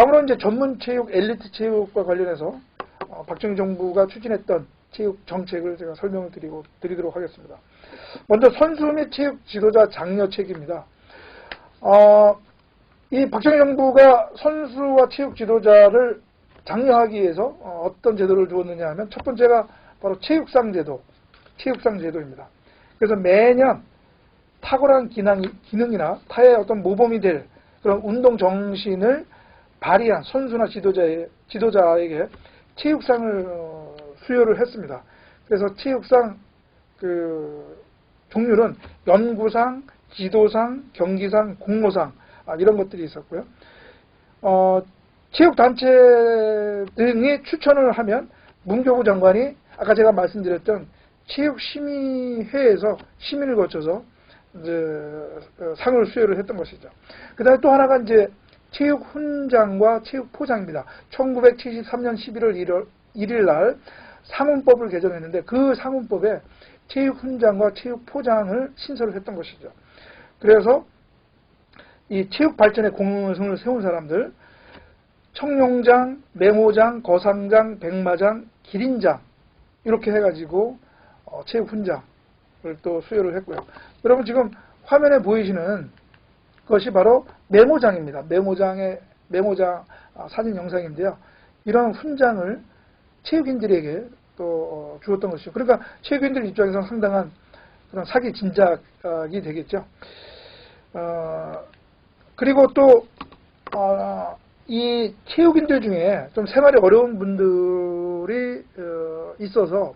다음으로 이제 전문 체육, 엘리트 체육과 관련해서 어, 박정희 정부가 추진했던 체육 정책을 제가 설명을 드리고 드리도록 하겠습니다. 먼저 선수 및 체육 지도자 장려 책입니다. 어, 이 박정희 정부가 선수와 체육 지도자를 장려하기 위해서 어, 떤 제도를 두었느냐 하면 첫 번째가 바로 체육상 제도, 체육상 제도입니다. 그래서 매년 탁월한 기능, 기능이나 타의 어떤 모범이 될 그런 운동 정신을 발휘한 선수나 지도자의, 지도자에게 체육상을 어, 수여를 했습니다. 그래서 체육상 그 종류는 연구상, 지도상, 경기상, 공로상 아, 이런 것들이 있었고요. 어, 체육단체 등이 추천을 하면 문교부 장관이 아까 제가 말씀드렸던 체육심의회에서 심의를 거쳐서 어, 상을 수여를 했던 것이죠. 그 다음에 또 하나가 이제 체육 훈장과 체육 포장입니다. 1973년 11월 1일, 1일 날 상훈법을 개정했는데 그 상훈법에 체육 훈장과 체육 포장을 신설을 했던 것이죠. 그래서 이 체육 발전의 공성을 세운 사람들, 청룡장, 메모장, 거상장, 백마장, 기린장 이렇게 해가지고 어, 체육 훈장을 또 수여를 했고요. 여러분 지금 화면에 보이시는 것이 바로 메모장입니다. 메모장의 메모장 아, 사진 영상인데요. 이런 훈장을 체육인들에게 또 어, 주었던 것이죠. 그러니까 체육인들 입장에서 상당한 그런 사기 진작이 되겠죠. 어, 그리고 또, 어, 이 체육인들 중에 좀 생활이 어려운 분들이 어, 있어서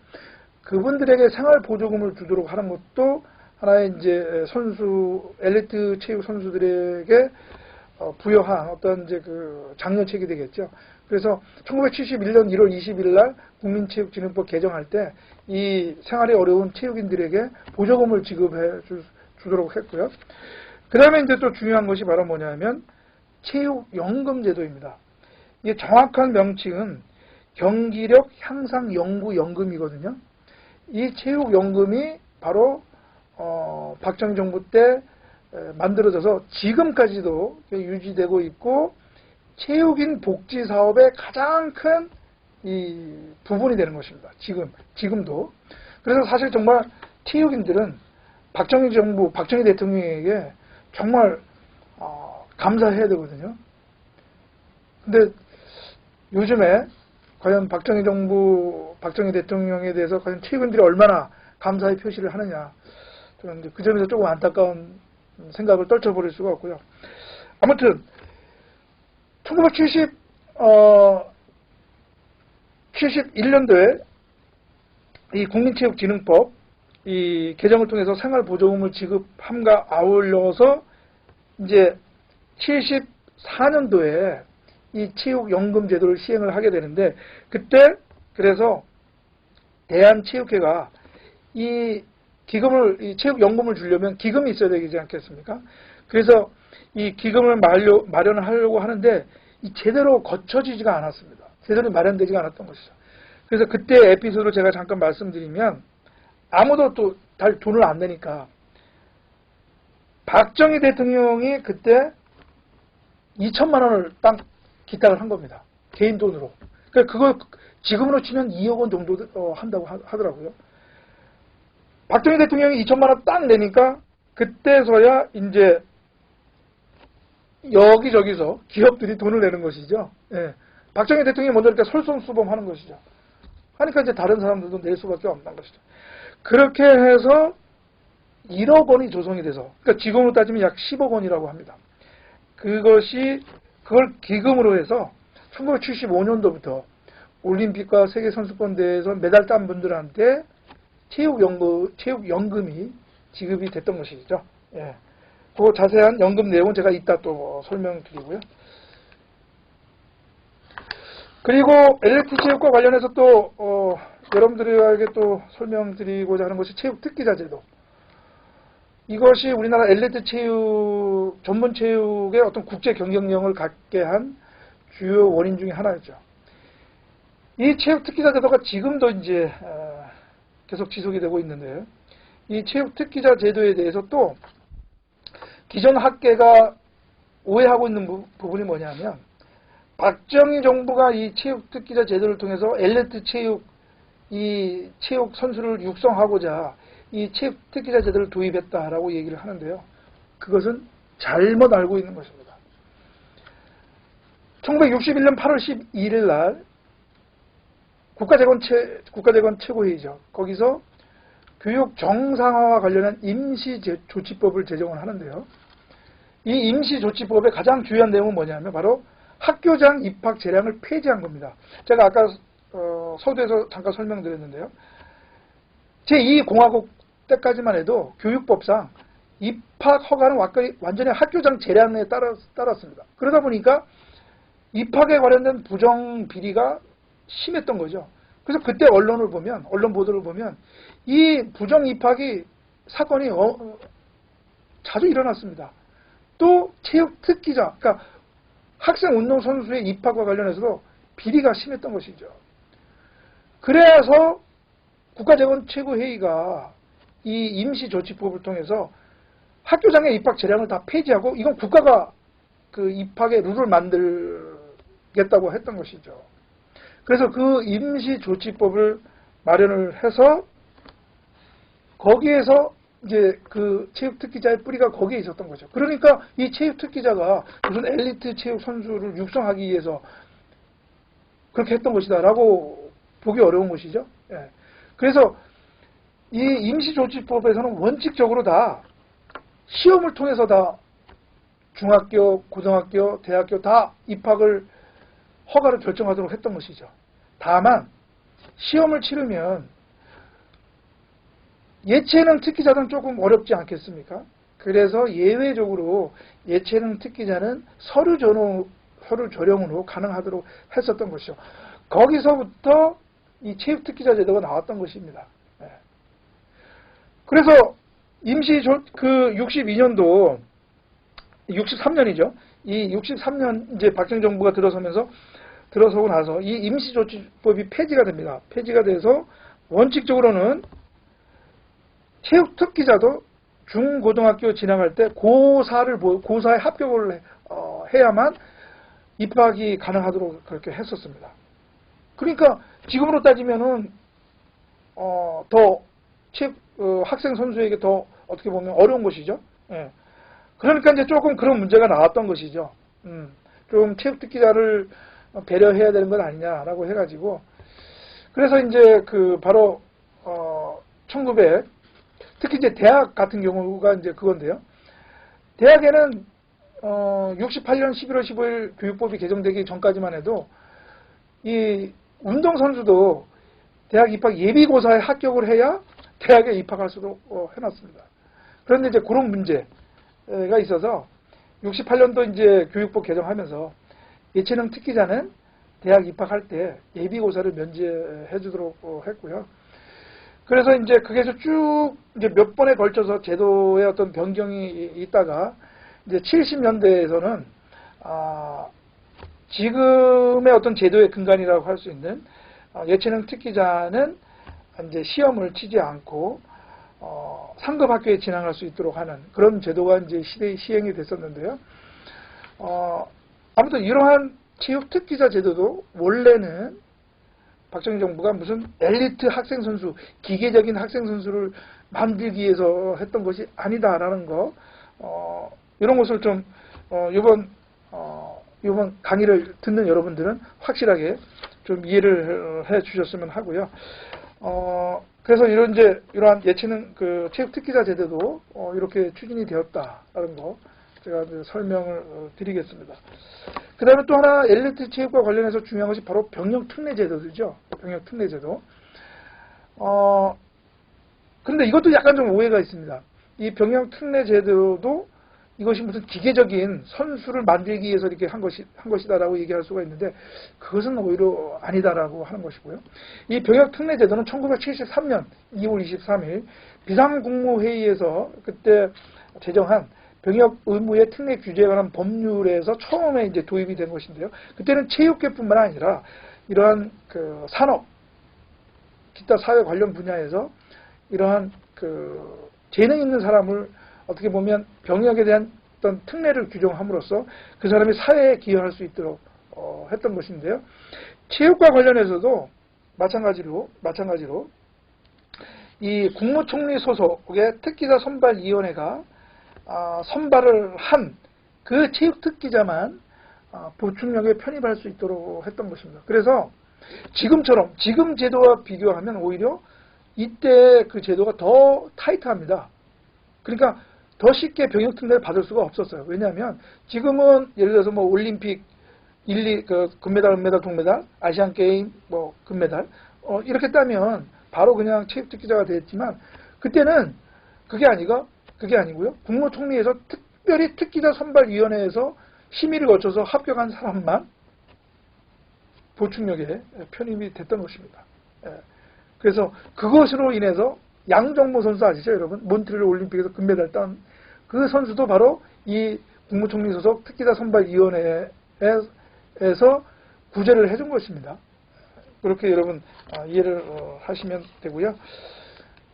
그분들에게 생활 보조금을 주도록 하는 것도 하나의 이제 선수, 엘리트 체육 선수들에게 어, 부여한 어떤 이제 그 장려책이 되겠죠. 그래서 1971년 1월 20일 날 국민체육진흥법 개정할 때 이 생활이 어려운 체육인들에게 보조금을 지급해 주, 주도록 했고요. 그 다음에 이제 또 중요한 것이 바로 뭐냐면 체육연금 제도입니다. 이게 정확한 명칭은 경기력 향상 연구 연금이거든요. 이 체육연금이 바로 어, 박정희 정부 때 에, 만들어져서 지금까지도 유지되고 있고 체육인 복지 사업의 가장 큰 이 부분이 되는 것입니다. 지금 지금도 그래서 사실 정말 체육인들은 박정희 정부, 박정희 대통령에게 정말 어, 감사해야 되거든요. 근데 요즘에 과연 박정희 정부, 박정희 대통령에 대해서 과연 체육인들이 얼마나 감사의 표시를 하느냐. 이제 그 점에서 조금 안타까운 생각을 떨쳐버릴 수가 없고요. 아무튼 1970 어, 71년도에 이 국민체육진흥법 이 개정을 통해서 생활보조금을 지급함과 아울러서 이제 74년도에 이 체육연금 제도를 시행을 하게 되는데 그때 그래서 대한체육회가 이 기금을 이 체육연금을 주려면 기금이 있어야 되지 않겠습니까? 그래서 이 기금을 마련, 마련하려고 하는데 이 제대로 거쳐지지가 않았습니다. 제대로 마련되지가 않았던 것이죠. 그래서 그때 에피소드를 제가 잠깐 말씀드리면 아무도 또 달 돈을 안 내니까 박정희 대통령이 그때 2천만 원을 딱 기탁을 한 겁니다. 개인 돈으로. 그러니까 그걸 지금으로 치면 2억 원 정도 어, 한다고 하, 하더라고요. 박정희 대통령이 2천만 원 딱 내니까 그때서야 이제 여기저기서 기업들이 돈을 내는 것이죠. 예. 박정희 대통령이 먼저 이렇게 솔선수범하는 것이죠. 하니까 이제 다른 사람들도 낼 수밖에 없는 것이죠. 그렇게 해서 1억 원이 조성이 돼서, 그러니까 지금으로 따지면 약 10억 원이라고 합니다. 그것이, 그걸 기금으로 해서 1975년도부터 올림픽과 세계선수권 대회에서 메달 딴 분들한테 체육연금, 체육연금이 지급이 됐던 것이죠. 예. 그 자세한 연금 내용은 제가 이따 또 설명드리고요. 그리고 엘리트 체육과 관련해서 또 어, 여러분들에게 또 설명드리고자 하는 것이 체육 특기자 제도. 이것이 우리나라 엘리트 체육 전문 체육의 어떤 국제 경쟁력을 갖게 한 주요 원인 중에 하나였죠. 이 체육 특기자 제도가 지금도 이제 어, 계속 지속이 되고 있는데요. 이 체육 특기자 제도에 대해서 또 기존 학계가 오해하고 있는 부, 분이 뭐냐면 박정희 정부가 이 체육 특기자 제도를 통해서 엘리트 체육 이 체육 선수를 육성하고자 이 체육 특기자 제도를 도입했다라고 얘기를 하는데요. 그것은 잘못 알고 있는 것입니다. 1961년 8월 12일 날 국가재건, 최, 국가재건 최고회의죠. 거기서 교육 정상화와 관련한 임시조치법을 제정을 하는데요. 이 임시조치법의 가장 중요한 내용은 뭐냐면 바로 학교장 입학 재량을 폐지한 겁니다. 제가 아까 어, 서두에서 잠깐 설명드렸는데요. 제2공화국 때까지만 해도 교육법상 입학 허가는 완전히 학교장 재량에 따라, 따랐습니다. 그러다 보니까 입학에 관련된 부정 비리가 심했던 거죠. 그래서 그때 언론을 보면 언론 보도를 보면 이 부정 입학이 사건이 어, 어, 자주 일어났습니다. 또 체육 특기자, 그러니까 학생 운동 선수의 입학과 관련해서도 비리가 심했던 것이죠. 그래서 국가재건 최고회의가 이 임시조치법을 통해서 학교장의 입학 재량을 다 폐지하고 이건 국가가 그 입학의 룰을 만들겠다고 했던 것이죠. 그래서 그 임시조치법을 마련을 해서 거기에서 이제 그 체육 특기자의 뿌리가 거기에 있었던 거죠. 그러니까 이 체육 특기자가 무슨 엘리트 체육 선수를 육성하기 위해서 그렇게 했던 것이다라고 보기 어려운 것이죠. 예. 그래서 이 임시조치법에서는 원칙적으로 다 시험을 통해서 다 중학교, 고등학교, 대학교 다 입학을 허가를 결정하도록 했던 것이죠. 다만 시험을 치르면 예체능 특기자는 조금 어렵지 않겠습니까? 그래서 예외적으로 예체능 특기자는 서류 전후, 서류 조령으로 가능하도록 했었던 것이죠. 거기서부터 이 체육 특기자 제도가 나왔던 것입니다. 예. 그래서 임시 조, 그 62년도 63년이죠. 이 63년 이제 박정 정부가 들어서면서 들어서고 나서 이 임시조치법이 폐지가 됩니다. 폐지가 돼서 원칙적으로는 체육 특기자도 중고등학교 진학할 때 고사를 고사에 합격을 어, 해야만 입학이 가능하도록 그렇게 했었습니다. 그러니까 지금으로 따지면은 어, 더 어, 학생 선수에게 더 어떻게 보면 어려운 것이죠. 예. 그러니까 이제 조금 그런 문제가 나왔던 것이죠. 음, 좀 체육 특기자를 배려해야 되는 건 아니냐라고 해가지고 그래서 이제 그 바로 어 1900 특히 이제 대학 같은 경우가 이제 그건데요. 대학에는 어 68년 11월 15일 교육법이 개정되기 전까지만 해도 이 운동선수도 대학 입학 예비고사에 합격을 해야 대학에 입학할 수도 어, 해놨습니다. 그런데 이제 그런 문제 가 있어서 68년도 이제 교육법 개정하면서 예체능 특기자는 대학 입학할 때 예비고사를 면제해 주도록 어, 했고요. 그래서 이제 그게서 쭉 이제 몇 번에 걸쳐서 제도의 어떤 변경이 있다가 이제 70년대에서는 아 지금의 어떤 제도의 근간이라고 할 수 있는 아, 예체능 특기자는 이제 시험을 치지 않고 어, 상급 학교에 진학할 수 있도록 하는 그런 제도가 이제 시대 시행이 됐었는데요. 어, 아무튼 이러한 체육 특기자 제도도 원래는 박정희 정부가 무슨 엘리트 학생 선수, 기계적인 학생 선수를 만들기 위해서 했던 것이 아니다라는 거, 어, 이런 것을 좀, 어, 이번, 어, 이번 강의를 듣는 여러분들은 확실하게 좀 이해를 해 주셨으면 하고요. 어, 그래서 이런 이제, 이러한 예체능 그 체육 특기자 제도도, 어, 이렇게 추진이 되었다라는 거, 제가 설명을 어, 드리겠습니다. 그 다음에 또 하나 엘리트 체육과 관련해서 중요한 것이 바로 병력 특례 제도죠. 병력 특례 제도. 어, 그런데 이것도 약간 좀 오해가 있습니다. 이 병력 특례 제도도 이것이 무슨 기계적인 선수를 만들기 위해서 이렇게 한 것이 한 것이다라고 얘기할 수가 있는데 그것은 오히려 아니다라고 하는 것이고요. 이 병역 특례 제도는 1973년 2월 23일 비상국무회의에서 그때 제정한 병역 의무의 특례 규제에 관한 법률에서 처음에 이제 도입이 된 것인데요. 그때는 체육계뿐만 아니라 이러한 그 산업, 기타 사회 관련 분야에서 이러한 그 재능 있는 사람을 어떻게 보면 병역에 대한 어떤 특례를 규정함으로써 그 사람이 사회에 기여할 수 있도록 어, 했던 것인데요. 체육과 관련해서도 마찬가지로 마찬가지로 이 국무총리 소속의 특기자 선발위원회가 아, 선발을 한 그 체육 특기자만 아, 보충력에 편입할 수 있도록 했던 것입니다. 그래서 지금처럼 지금 제도와 비교하면 오히려 이때 그 제도가 더 타이트합니다. 그러니까 더 쉽게 병역 특례를 받을 수가 없었어요. 왜냐하면 지금은 예를 들어서 뭐 올림픽 1, 2, 그 금메달, 은메달, 동메달, 아시안 게임 뭐 금메달 어, 이렇게 따면 바로 그냥 체육 특기자가 됐지만 그때는 그게 아니고 그게 아니고요. 국무총리에서 특별히 특기자 선발위원회에서 심의를 거쳐서 합격한 사람만 보충력에 편입이 됐던 것입니다. 예. 그래서 그것으로 인해서 양정모 선수 아시죠, 여러분? 몬트리올 올림픽에서 금메달 딴 그 선수도 바로 이 국무총리 소속 특기자 선발위원회에서 구제를 해준 것입니다. 그렇게 여러분 아, 이해를 어, 하시면 되고요.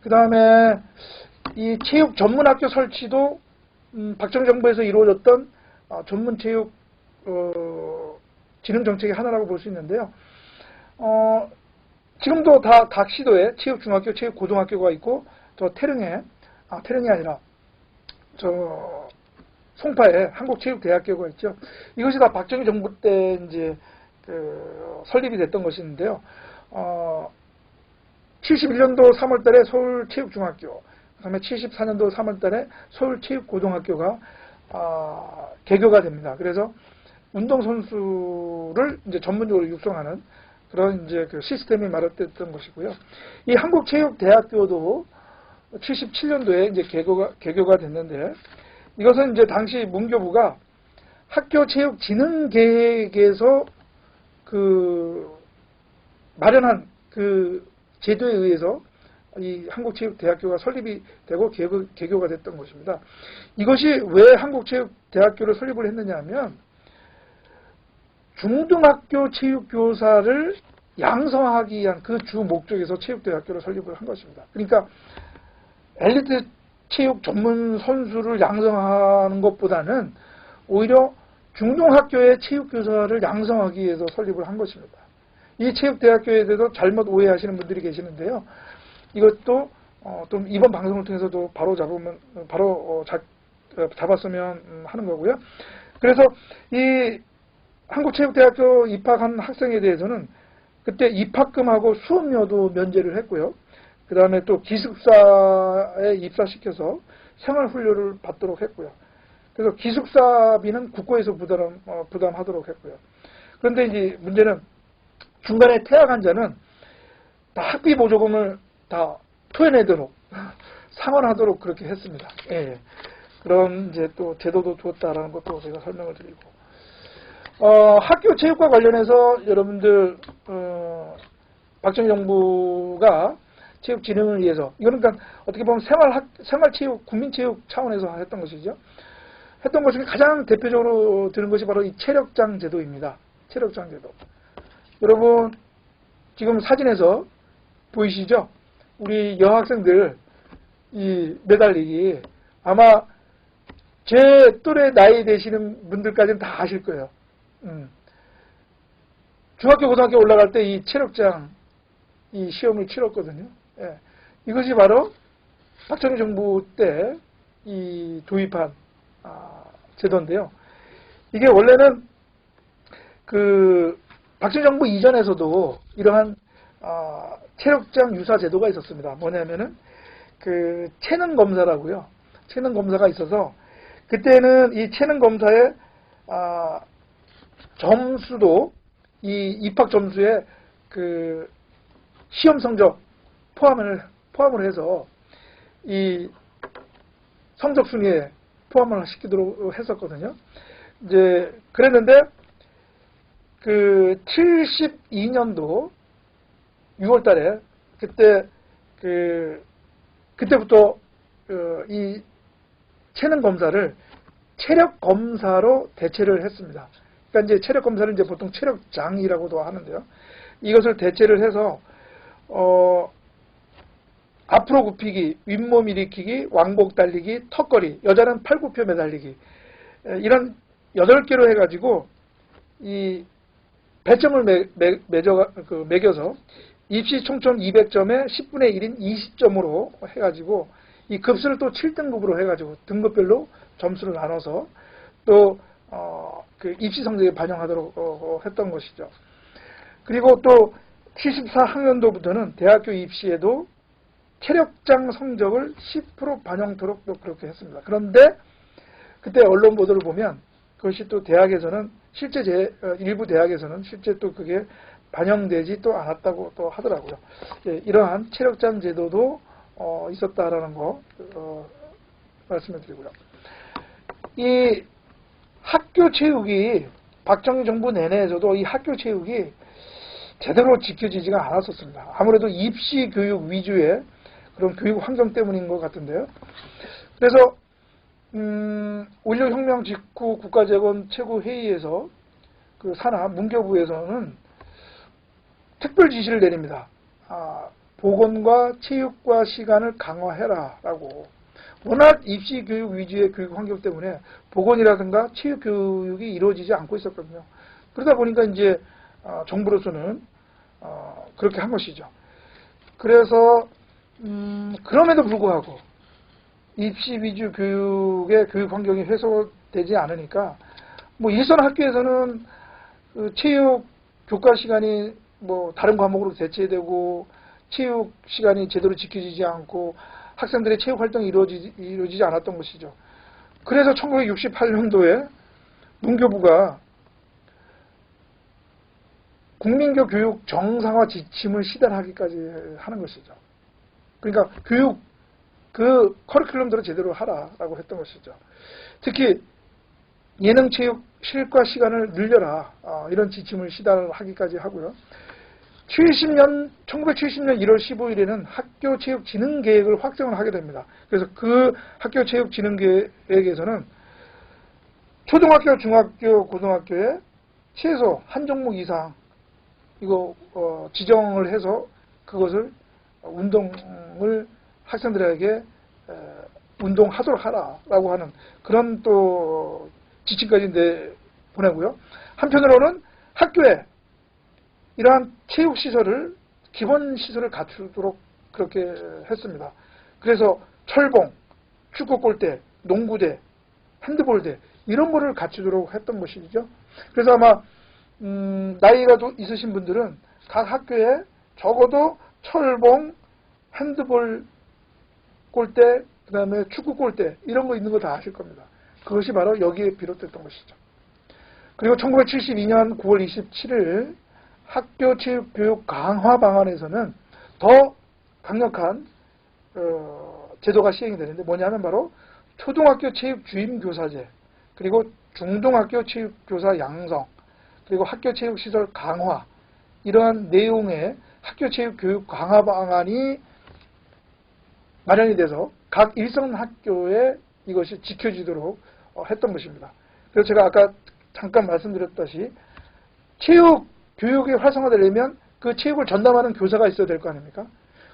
그 다음에 이 체육 전문학교 설치도 음, 박정 정부에서 이루어졌던 아, 전문 체육 어, 진흥 정책의 하나라고 볼 수 있는데요. 어, 지금도 다 각 시도에 체육 중학교, 체육 고등학교가 있고 저 태릉에 아 태릉이 아니라 저 송파에 한국체육대학교가 있죠. 이것이 다 박정희 정부 때 이제 그 설립이 됐던 것인데요. 어, 71년도 3월달에 서울체육중학교, 그다음에 74년도 3월달에 서울체육고등학교가 아, 개교가 됩니다. 그래서 운동선수를 이제 전문적으로 육성하는 그런 이제 그 시스템이 마련됐던 것이고요. 이 한국체육대학교도 77년도에 이제 개교가, 개교가 됐는데 이것은 이제 당시 문교부가 학교 체육 진흥 계획에서 그 마련한 그 제도에 의해서 이 한국체육대학교가 설립이 되고 개교, 개교가 됐던 것입니다. 이것이 왜 한국체육대학교를 설립을 했느냐 하면 중등학교 체육교사를 양성하기 위한 그 주 목적에서 체육대학교를 설립을 한 것입니다. 그러니까 엘리트 체육 전문 선수를 양성하는 것보다는 오히려 중등학교의 체육교사를 양성하기 위해서 설립을 한 것입니다. 이 체육대학교에 대해서 잘못 오해하시는 분들이 계시는데요. 이것도 어, 좀 이번 방송을 통해서도 바로 잡으면 바로 어, 잡, 어, 잡았으면 음, 하는 거고요. 그래서 이 한국체육대학교 입학한 학생에 대해서는 그때 입학금하고 수업료도 면제를 했고요. 그 다음에 또 기숙사에 입사시켜서 생활훈련을 받도록 했고요. 그래서 기숙사비는 국고에서 부담, 어, 부담하도록 했고요. 그런데 이제 문제는 중간에 퇴학한 자는 다 학비 보조금을 다 토해내도록 상환하도록 그렇게 했습니다. 예, 예. 그런 이제 또 제도도 두었다라는 것도 제가 설명을 드리고 어, 학교 체육과 관련해서 여러분들 어, 박정희 정부가 체육 진흥을 위해서 그러니까 어떻게 보면 생활 학, 생활 체육 국민 체육 차원에서 했던 것이죠. 했던 것 중에 가장 대표적으로 드는 것이 바로 이 체력장 제도입니다. 체력장 제도. 여러분 지금 사진에서 보이시죠? 우리 여학생들 이 매달리기 아마 제 또래 나이 되시는 분들까지는 다 아실 거예요. 음. 중학교 고등학교 올라갈 때 이 체력장 이 시험을 치렀거든요. 예. 이것이 바로 박정희 정부 때 이 도입한 아, 제도인데요. 이게 원래는 그 박정희 정부 이전에서도 이러한 아, 체력장 유사 제도가 있었습니다. 뭐냐면은 그 체능 검사라고요. 체능 검사가 있어서 그때는 이 체능 검사에 아, 점수도 이 입학 점수에 그 시험 성적 포함을 포함을 해서 이 성적 순위에 포함을 시키도록 했었거든요. 이제 그랬는데 그 72년도 6월 달에 그때 그 그때부터 어, 이 체능 검사를 체력 검사로 대체를 했습니다. 그러니까 이제 체력 검사를 이제 보통 체력장이라고도 하는데요. 이것을 대체를 해서 어 앞으로 굽히기, 윗몸 일으키기, 왕복 달리기, 턱걸이, 여자는 팔굽혀 매달리기 이런 여덟 개로 해가지고 이 배점을 매, 매, 매져, 그, 매겨서 입시 총점 200점에 10분의 1인 20점으로 해가지고 이 급수를 또 7등급으로 해가지고 등급별로 점수를 나눠서 또, 어, 그 입시 성적에 반영하도록 어, 어, 했던 것이죠. 그리고 또 74학년도부터는 대학교 입시에도 체력장 성적을 10% 반영토록 또 그렇게 했습니다. 그런데 그때 언론 보도를 보면 그것이 또 대학에서는 실제 제, 어, 일부 대학에서는 실제 또 그게 반영되지 또 않았다고 또 하더라고요. 예, 이러한 체력장 제도도 어, 있었다라는 거 어, 말씀을 드리고요. 이 학교 체육이 박정희 정부 내내에서도 이 학교 체육이 제대로 지켜지지가 않았었습니다. 아무래도 입시 교육 위주의 그런 교육 환경 때문인 것 같은데요. 그래서 음, 5.16 혁명 직후 국가재건 최고회의에서 그 산하 문교부에서는 특별 지시를 내립니다. 아, 보건과 체육과 시간을 강화해라라고. 워낙 입시 교육 위주의 교육 환경 때문에 보건이라든가 체육 교육이 이루어지지 않고 있었거든요. 그러다 보니까 이제 어, 정부로서는 어, 그렇게 한 것이죠. 그래서 음, 그럼에도 불구하고 입시 위주 교육의 교육 환경이 해소되지 않으니까 뭐 일선 학교에서는 그 체육 교과 시간이 뭐 다른 과목으로 대체되고 체육 시간이 제대로 지켜지지 않고 학생들의 체육 활동이 이루어지지, 이루어지지 않았던 것이죠. 그래서 1968년도에 문교부가 국민교 교육 정상화 지침을 시달하기까지 하는 것이죠. 그러니까 교육 그 커리큘럼대로 제대로 하라라고 했던 것이죠. 특히 예능 체육 실과 시간을 늘려라 아, 이런 지침을 시달하기까지 하고요. 70년 1970년 1월 15일에는 학교 체육 진흥 계획을 확정을 하게 됩니다. 그래서 그 학교 체육 진흥 계획에서는 초등학교, 중학교, 고등학교에 최소 한 종목 이상 이거 어, 지정을 해서 그것을 운동을 학생들에게 에, 운동하도록 하라라고 하는 그런 또 지침까지 내 보내고요. 한편으로는 학교에 이러한 체육 시설을 기본 시설을 갖추도록 그렇게 했습니다. 그래서 철봉, 축구 골대, 농구대, 핸드볼대 이런 거를 갖추도록 했던 것이죠. 그래서 아마 음, 나이가 도 있으신 분들은 각 학교에 적어도 철봉, 핸드볼 골대, 그 다음에 축구 골대 이런 거 있는 거 다 아실 겁니다. 그것이 바로 여기에 비롯됐던 것이죠. 그리고 1972년 9월 27일 학교 체육 교육 강화 방안에서는 더 강력한 어, 제도가 시행이 되는데 뭐냐면 바로 초등학교 체육 주임 교사제 그리고 중등학교 체육 교사 양성 그리고 학교 체육 시설 강화 이러한 내용의 학교 체육 교육 강화 방안이 마련이 돼서 각 일선 학교에 이것이 지켜지도록 어, 했던 것입니다. 그래서 제가 아까 잠깐 말씀드렸다시 체육 교육이 활성화되려면 그 체육을 전담하는 교사가 있어야 될 거 아닙니까?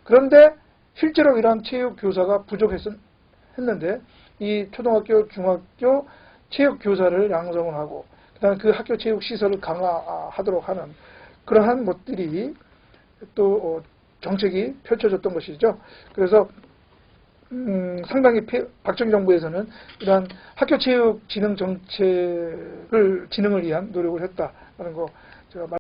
그런데 실제로 이러한 체육 교사가 부족했는데 이 초등학교, 중학교 체육 교사를 양성을 하고 그다음에 그 학교 체육 시설을 강화하도록 하는 그러한 것들이 또 어, 정책이 펼쳐졌던 것이죠. 그래서 음, 상당히 피- 박정희 정부에서는 이러한 학교 체육 진흥 정책을 진흥을 위한 노력을 했다는 거 제가 말.